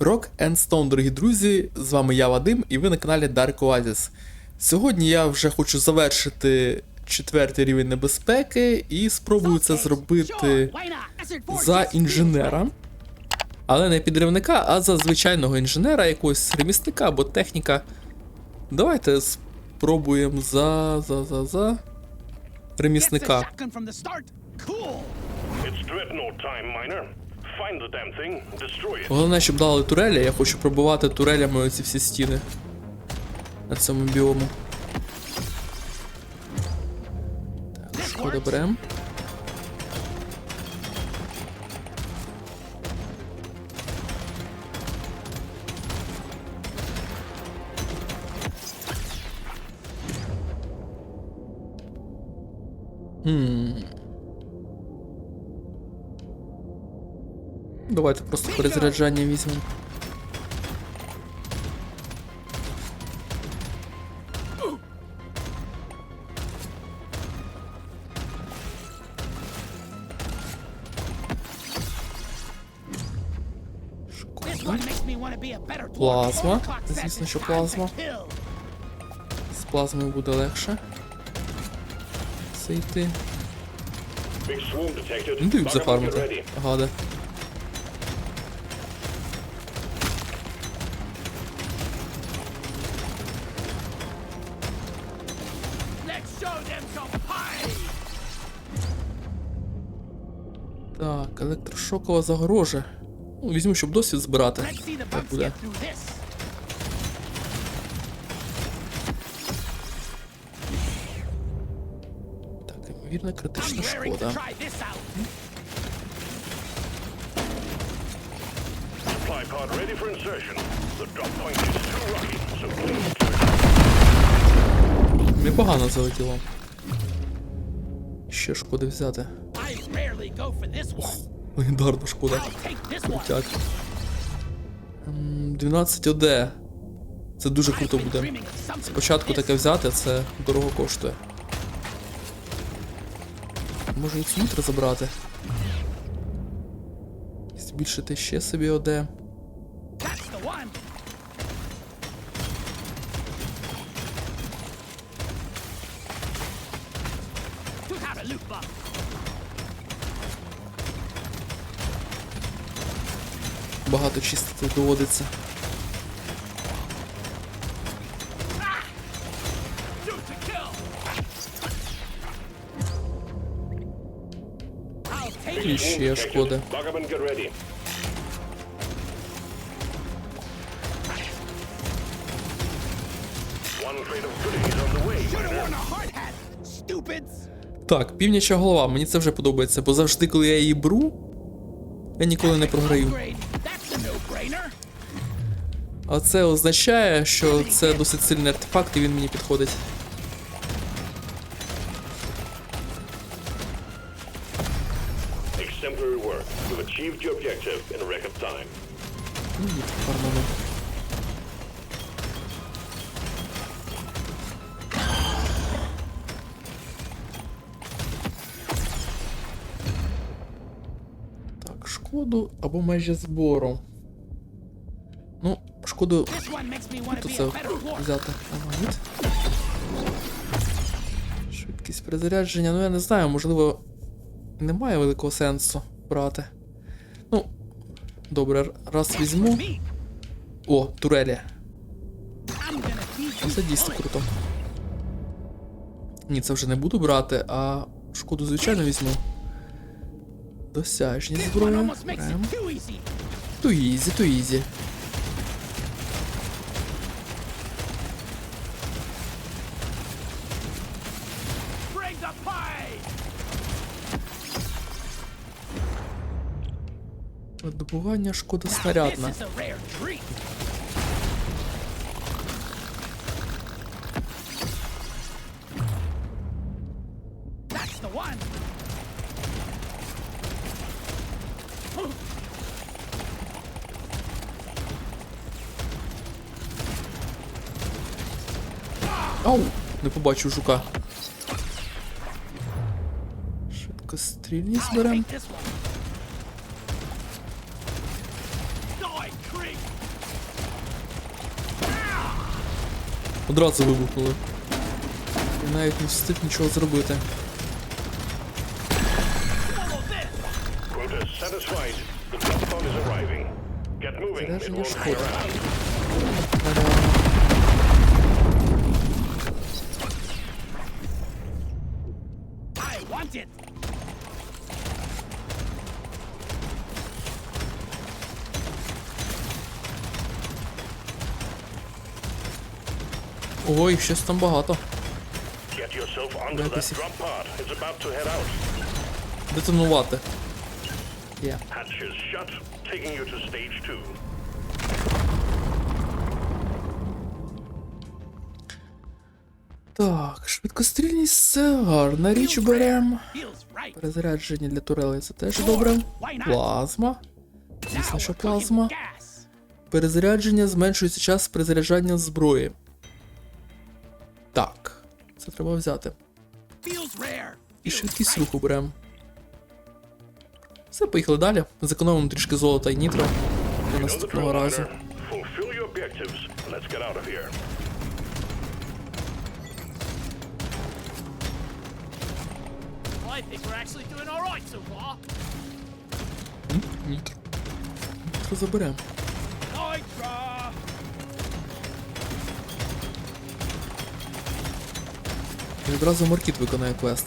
Rock and Stone, дорогі друзі, з вами я Вадим, і ви на каналі Dark Oasis. Сьогодні я вже хочу завершити четвертий рівень небезпеки і спробую це зробити за інженера. Але не підривника, а за звичайного інженера, якогось ремісника або техніка. Давайте спробуємо за. за. за. за. ремісника. It's Головне, щоб дали турелі, я хочу пробувати турелями оці всі стіни на цьому біому. Так, шкода берем. Хм. Давайте просто перезаряджання візьмемо. Плазма. Звісно, що плазма. З плазмою буде легше. Це йти. Не дають зафармити. ready. Електрошокова загорожа. Ну, візьму, щоб досвід збирати. Так буде. Так, ймовірна критична шкода. Непогано залетіло. Ще шкоди взяти. Легендарна шкода. Летять. 12 ОД. Це дуже круто буде. Спочатку таке взяти, це дорого коштує. Може і цвітр забрати. Збільшити ще собі ОД. Чистити доводиться. І ще шкода. Так, північа голова, мені це вже подобається, бо завжди, коли я її беру, я ніколи не програю. А це означає, що це досить сильний артефакт і він мені підходить. Exemplary work. You've achieved your objective in a record time. І фарману. Так, шкоду або майже збору. Ну, шкоду тут це взяти. Ага, ніт. Швидкість перезарядження, ну я не знаю, можливо, немає великого сенсу брати. Ну, добре, раз візьму. О, турелі. Це дійсно круто. Ні, це вже не буду брати, а шкоду, звичайно, візьму. Досяжні зброї. Ту ізі, ту ізі. Добування шкода снарядна. Ау! Не побачив жука. Швидкострільність берем. Die, Одразу вибухнули. І навіть не встиг нічого зробити. Quota satisfied. About to head out. Детонувати. Є. Hatches shut, taking you to stage two. Так, швидкострільність це гарна річ берем. Перезарядження для турелей це теж добре. Плазма. Звісно, що плазма. Перезарядження зменшується час перезаряджання зброї. Так, це треба взяти. Feels rare. І швидкість руху берем. Все, поїхали далі. Зекономимо трішки золота і нітро для наступного разу. Fulfill your І одразу Маркіт виконає квест.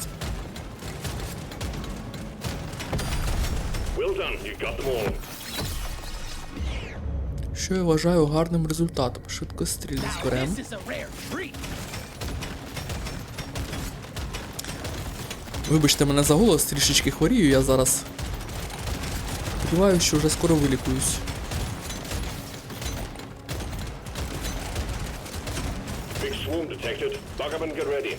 Well done. You got them all. Що я вважаю гарним результатом. A rare treat. Вибачте мене за голос, трішечки хворію, я зараз. Сподіваюся, що вже скоро вилікуюсь. Big detected. Lock up and get ready.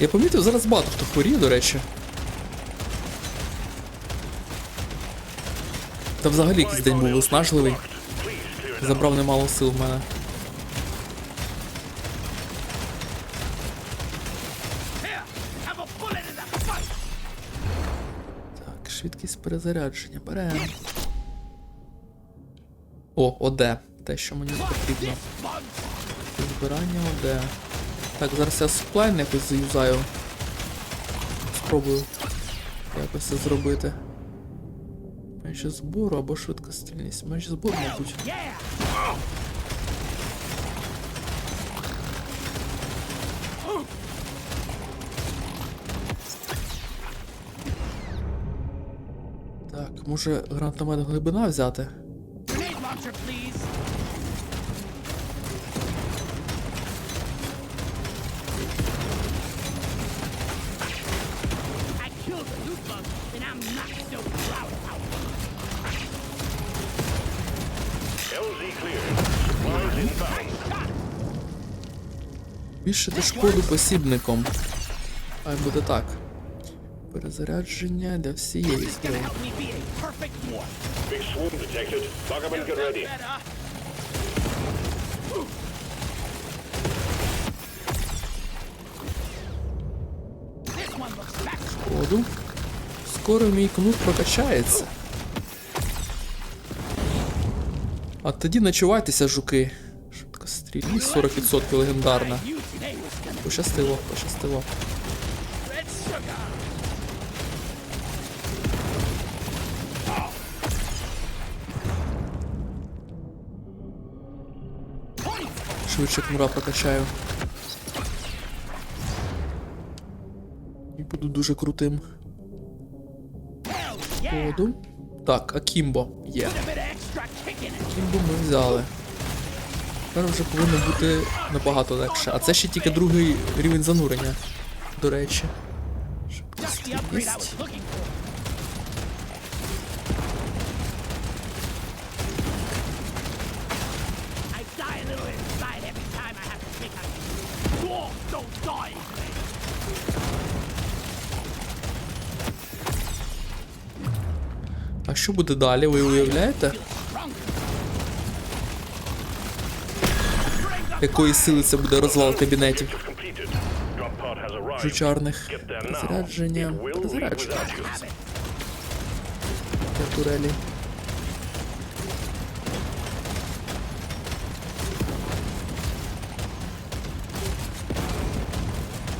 Я помітив, зараз багато хто хворіє, до речі. Та взагалі якийсь день був виснажливий. Забрав немало сил в мене. Так, швидкість перезарядження. Берем. О, ОД. Те, що мені потрібно. Збирання ОД. Так, зараз я сплайн якось заюзаю. Спробую якось це зробити. Межі збору або швидкострільність. Межі збору, мабуть. Так, може гранатомет глибина взяти? Більшити шкоду посібником. Хай буде так. Перезарядження для всієї зброї. Шкоду. Скоро мій кнут прокачається. А тоді начувайтеся, жуки. Швидкострільність 40% легендарна. Пощастило, пощастило. Швидше кнура прокачаю. І буду дуже крутим. Шкоду. Так, Акімбо є. Акімбо ми взяли. Тепер вже повинно бути набагато легше. А це ще тільки другий рівень занурення. До речі. А що буде далі, ви уявляєте? якої сили це буде розвал кабінетів. Жучарних. Розрядження. Розрядження. Турелі.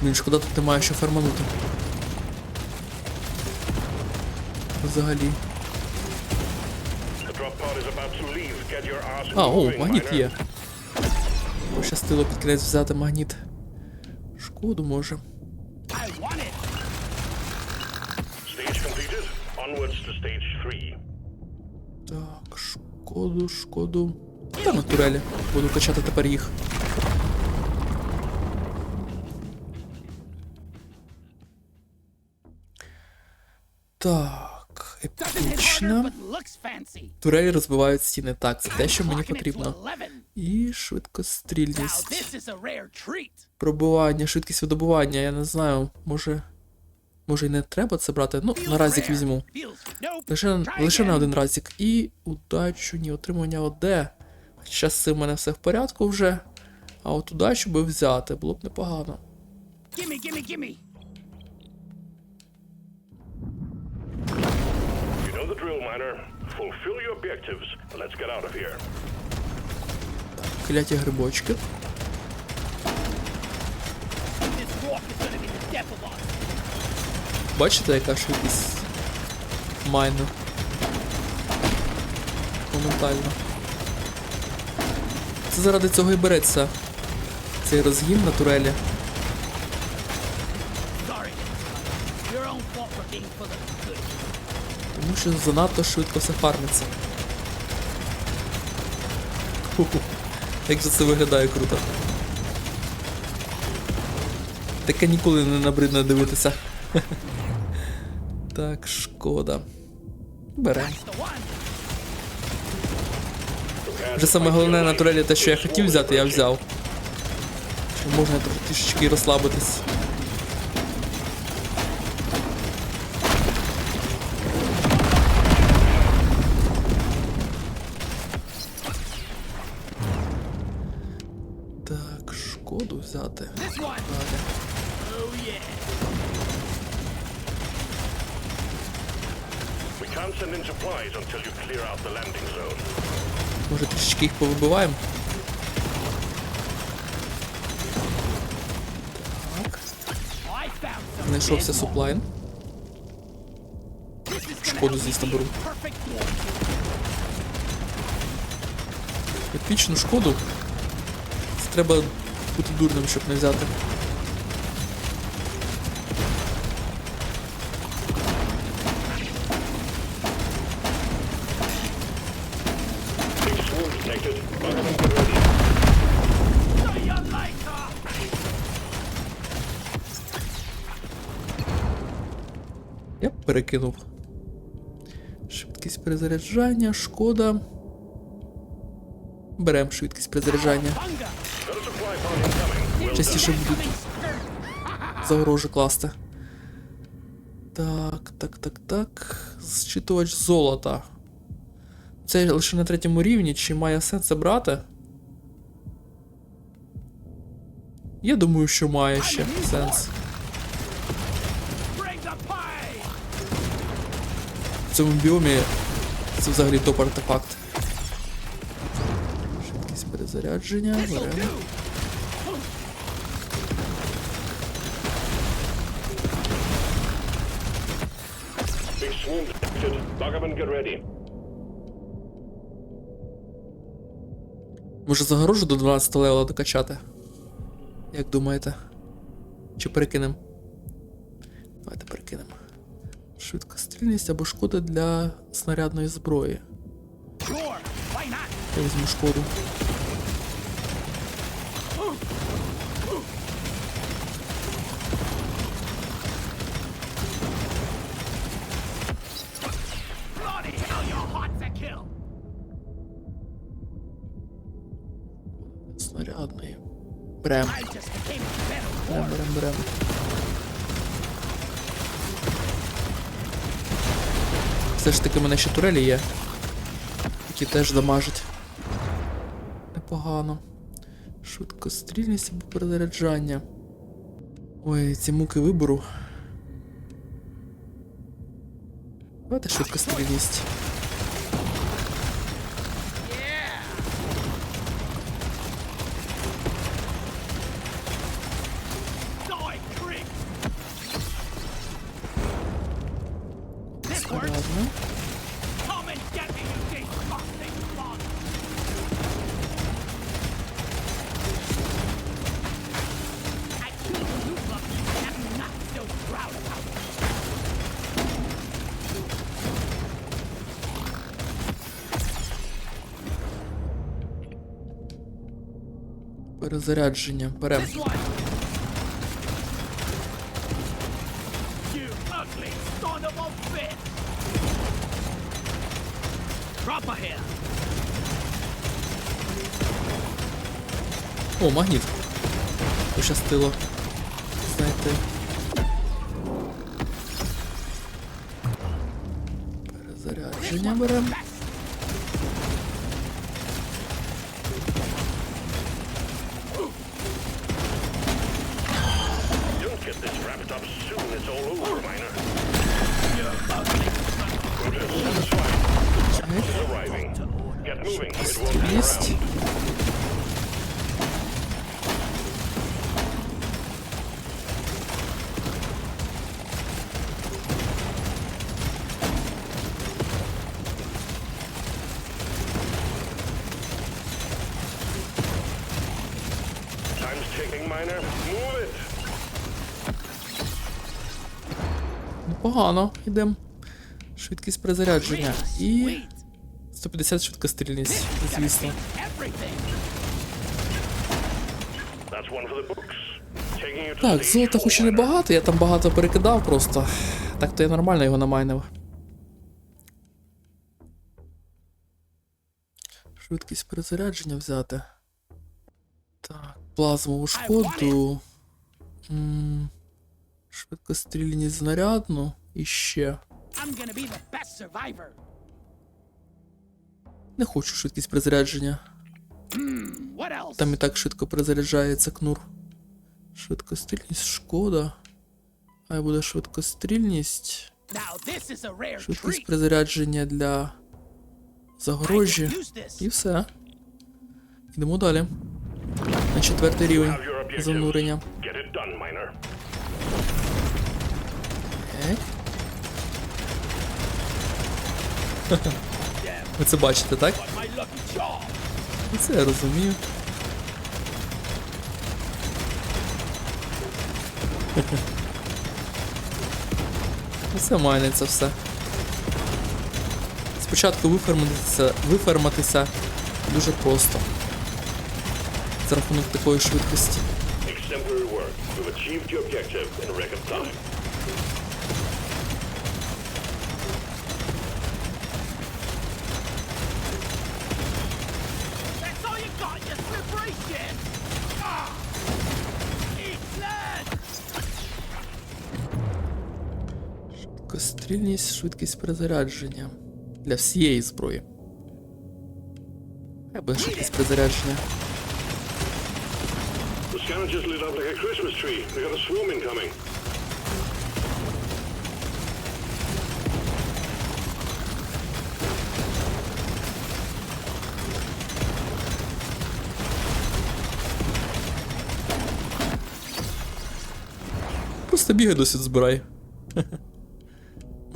Блін, шкода тут немає що ферманути. Взагалі. А, о, магніт є. Пощастило під кінець взяти магніт. Шкоду може. Так, шкоду, шкоду. Та на турелі. Буду качати тепер їх. Так, Fancy. Турелі розбивають стіни. Так, це те, що мені потрібно. І швидкострільність. Пробування, швидкість видобування, я не знаю, може. Може і не треба це брати. Ну, на rare. візьму. Лише, лише на один разик. І удачу, ні, отримання ОД. Хоча з цим в мене все в порядку вже. А от удачу би взяти, було б непогано. Gimme, gimme, gimme. Know the drill, miner. Fulfill your objectives let's get out of here. Кляті грибочки. Бачите, яка швидкість майну? Моментально. Це заради цього і береться. Цей розгін на турелі. Що занадто швидко все фармиться. Як же це виглядає круто. Таке ніколи не набридно дивитися. так, шкода. One. Вже саме головне на турелі те, що я хотів взяти, я взяв. Чи можна тр- трішечки розслабитись. Трішечки їх повибиваємо. Так, знайшовся суплайн. Шкоду, здесь звісно, me беру. be Perfect war. Епічну шкоду. Треба бути дурним, щоб не взяти. Я перекинув. Швидкість перезаряджання, шкода. Беремо швидкість перезаряджання. Частіше будуть загорожі класти. Так, так, так, так. Зчитувач золота. Це лише на третьому рівні, чи має сенс це брати? Я думаю, що має ще сенс. В цьому біомі це взагалі топ артефакт. Швидкість перезарядження. Беремо. Buggerman, get ready. Може загорожу до 12 левела докачати? Як думаєте? Чи перекинемо? Давайте перекинемо. Швидкострільність або шкода для снарядної зброї. Я візьму шкоду. Берем. Берем, берем, берем. Все ж таки в мене ще турелі є. Які теж дамажать. Непогано. Швидкострільність або перезаряджання. Ой, ці муки вибору. Давайте швидкострільність. Proper here! О, магніт. Пощастило. Знайти. Перезарядження берем. Непогано. Йдем. Швидкість перезарядження. І 150 швидкострільність, звісно. Так, золота хоч і небагато, я там багато перекидав просто. Так то я нормально його намайнив. Швидкість перезарядження взяти. Так, плазмову шкоду. М, Швидкострільність знарядну. І ще. I'm gonna be the best survivor! Не хочу швидкість перезарядження. What else? Там і так швидко перезаряджається кнур. Швидкострільність шкода. А буде швидкострільність. Швидкість treat! перезарядження для загорожі. І все. Йдемо далі. На четвертий рівень занурення. Ек. Ви це бачите, так? Ну, Це я розумію. Ну, Це майниться все. Спочатку виферматися, виферматися дуже просто. За рахунок такої швидкості. Exemplary work. You've achieved your objective in record time. Швидкострільність, швидкість перезарядження. Для всієї зброї. Хай буде швидкість перезарядження. The scanner just lit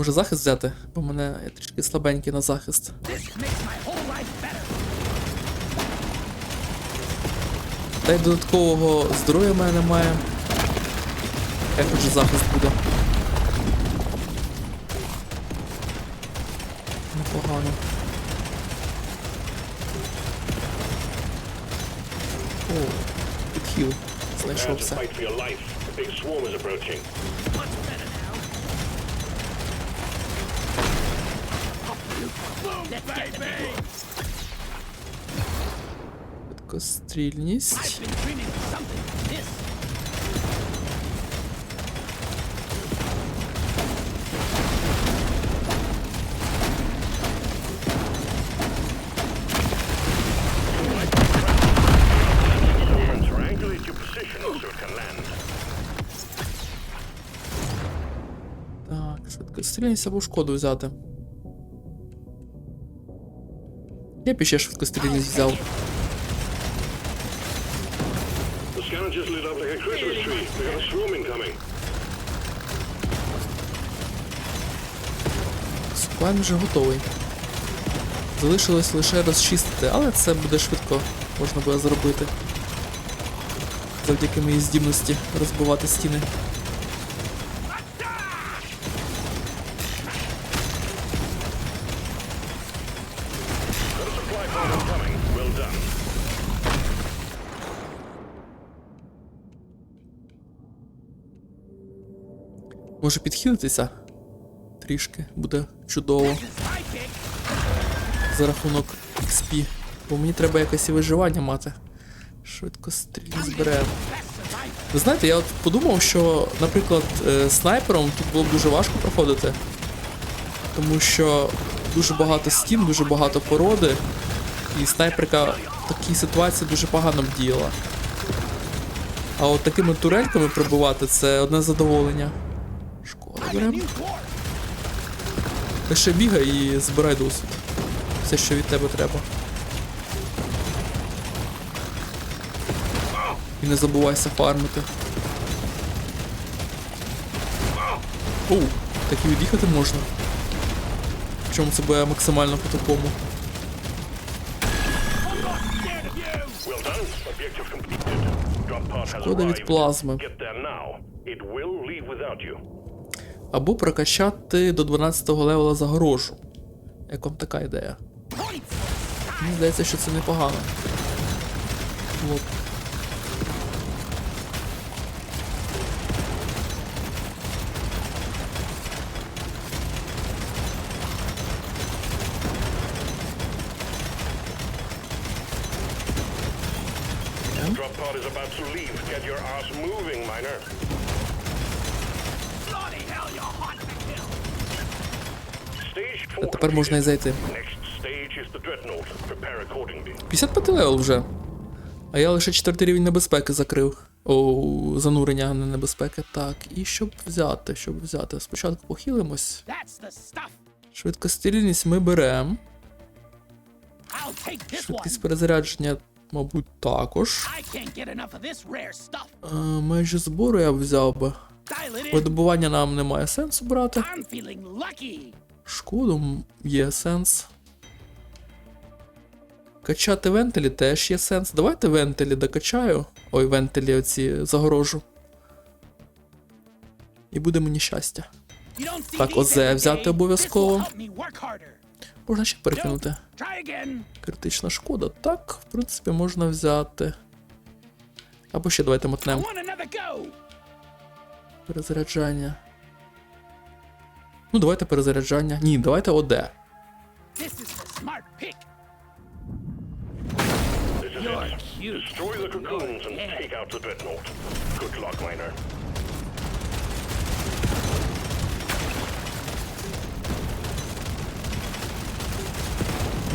Може захист взяти? Бо мене я трішки слабенький на захист. Та й додаткового здоров'я в мене немає. Як вже захист буде. Непогано. О. Prepare Знайшовся. Land. Так, швидкострільність або шкоду взяти. Я б ще швидкострільність взяв. Клайн вже готовий. Залишилось лише розчистити, але це буде швидко, можна буде зробити. Завдяки моїй здібності розбивати стіни. Може підхилитися? Трішки буде чудово. За рахунок XP. Бо мені треба якесь і виживання мати. Швидко стрільні зберемо. Ви знаєте, я от подумав, що, наприклад, е, снайпером тут було б дуже важко проходити. Тому що дуже багато стін, дуже багато породи. І снайперка в такій ситуації дуже погано б діяла. А от такими турельками пробивати це одне задоволення. Беремо. Лише бігай і збирай досвід. Все, що від тебе треба. І не забувайся фармити. Оу, так і від'їхати можна. Причому це буде максимально completed. Drop Шкода від плазми. Або прокачати до 12-го левела загорожу. Як вам така ідея? Мені здається, що це непогано. От. Можна і зайти. Next stage is the dreadnought. Prepare accordingly. 55 левел вже. А я лише четвертий рівень небезпеки закрив. О, занурення, а не небезпеки. Так, і щоб взяти, щоб взяти. Спочатку похилимось. Швидкострільність ми беремо. Швидкість перезарядження, мабуть, також. Stuff. Е, межі збору я б взяв би. Видобування нам немає сенсу брати. Шкоду є сенс. Качати вентилі теж є сенс. Давайте вентилі докачаю. Ой, вентилі оці загорожу. І буде мені щастя. Так, every взяти обов'язково. Можна ще перекинути. Критична шкода. Так, в принципі, можна взяти. Або ще давайте мотнемо. Перезаряджання. Ну, давайте перезаряджання. Ні, давайте ОД.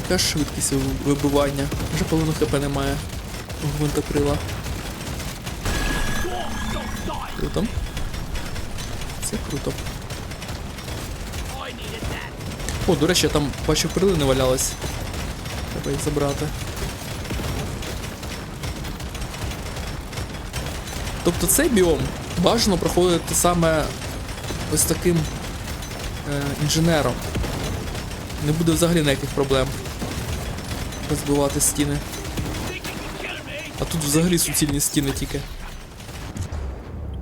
Яка швидкість вибивання? Вже половину хп немає. У гвинтокрила. Круто. Це круто. О, до речі, я там бачу перлини валялись. Треба їх забрати. Тобто цей біом бажано проходити саме ось таким е, інженером. Не буде взагалі ніяких проблем розбивати стіни. А тут взагалі суцільні стіни тільки.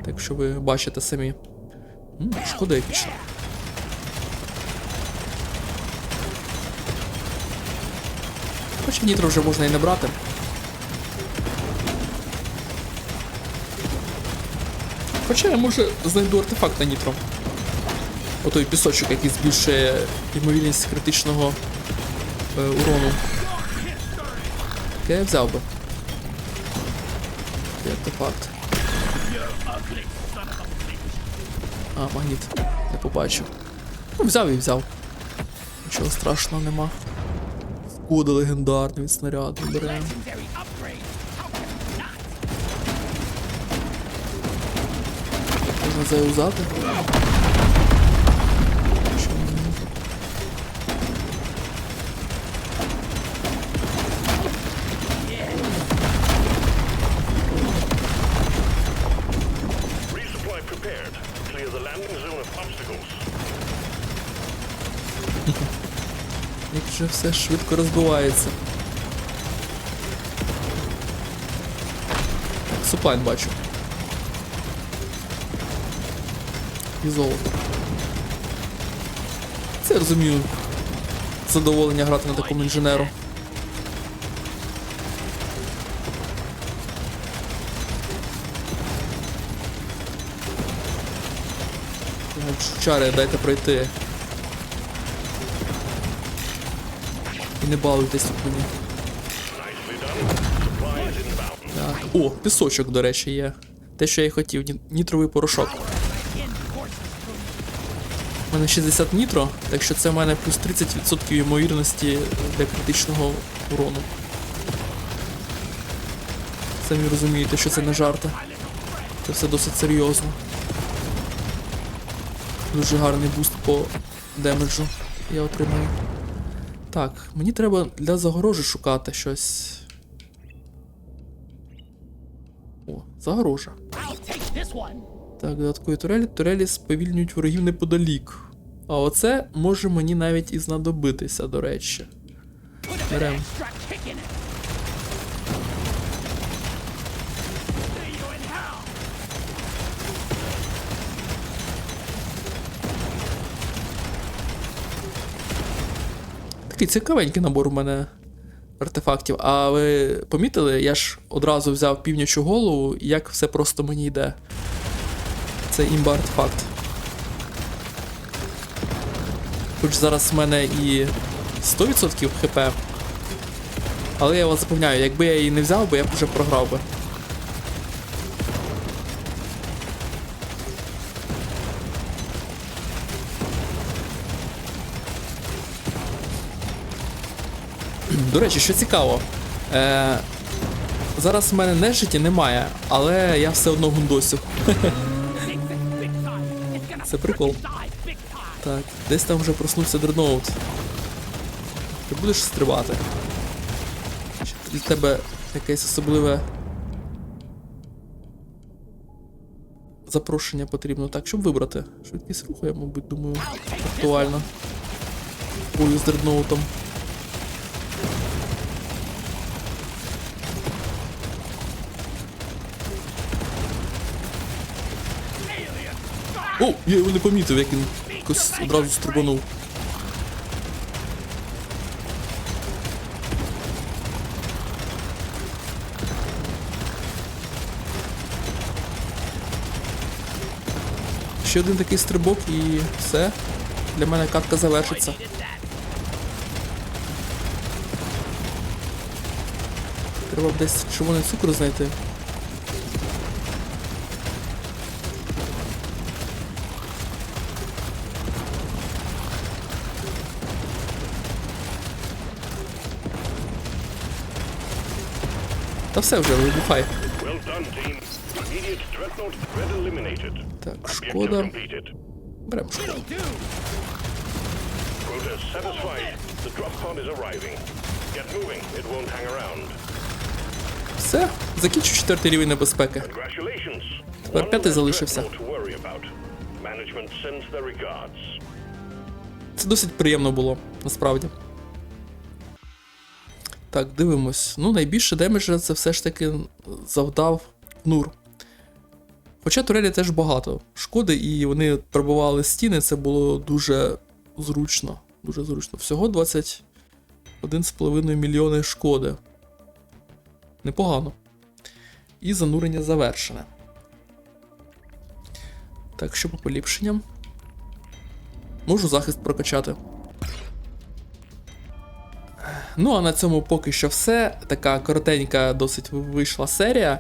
Так що ви бачите самі. М, шкода епічно. Хоча нітро вже можна і не брати. Хоча я може знайду артефакт на нітро. Отой пісочок, який збільшує ймовірність критичного е, урону. Я взяв би. Який артефакт. А, магніт. Не побачив. Ну, взяв і взяв. Нічого страшного нема. Кода легендарний від снаряду not? Можна заюзати. Clear the landing zone of obstacles. Як же все швидко розбивається. Так, суплайн бачу. І золото. Це я розумію. Задоволення грати на такому інженеру. Чари, дайте пройти. І не балуйтесь мені. Так. О, пісочок, до речі, є. Те, що я й хотів, нітровий порошок. У мене 60 нітро, так що це в мене плюс 30% ймовірності для критичного урону. Самі розумієте, що це не жарти. Це все досить серйозно. Дуже гарний буст по демеджу я отримаю. Так, мені треба для загорожі шукати щось. О, загорожа. Так, додаткові турелі. Турелі сповільнюють ворогів неподалік. А оце може мені навіть і знадобитися, до речі. Put Такий цікавенький набор у мене артефактів. А ви помітили, я ж одразу взяв півнячу голову, як все просто мені йде. Це імба артефакт. Хоч зараз в мене і 100% хп. Але я вас запевняю, якби я її не взяв би, я б вже програв би. До речі, що цікаво. Е, зараз в мене нежиті немає, але я все одно гундосю. Це прикол. Так, десь там вже проснувся дредноут. Ти будеш стрибати? Чи для тебе якесь особливе запрошення потрібно? Так, щоб вибрати. Швидкість руху, я, мабуть, думаю, актуально. Бою з дредноутом. О, я його не помітив, як він якось одразу стрибанув. Ще один такий стрибок і все. Для мене катка завершиться. Треба б десь червоний цукор знайти. Та все вже, вибухай. Так, шкода. Беремо шкоду. Все, закінчу четвертий рівень небезпеки. Тепер п'ятий залишився. Це досить приємно було, насправді. Так, дивимось. Ну, найбільше демеджа це все ж таки завдав Нур. Хоча турелі теж багато шкоди, і вони пробивали стіни, це було дуже зручно. Дуже зручно. Всього 21,5 мільйони шкоди. Непогано. І занурення завершене. Так, що по поліпшенням? Можу захист прокачати. Ну, а на цьому поки що все. Така коротенька, досить вийшла серія.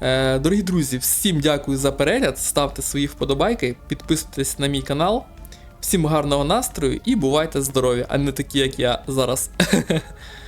Е, дорогі друзі, всім дякую за перегляд. Ставте свої вподобайки, підписуйтесь на мій канал. Всім гарного настрою і бувайте здорові, а не такі, як я зараз.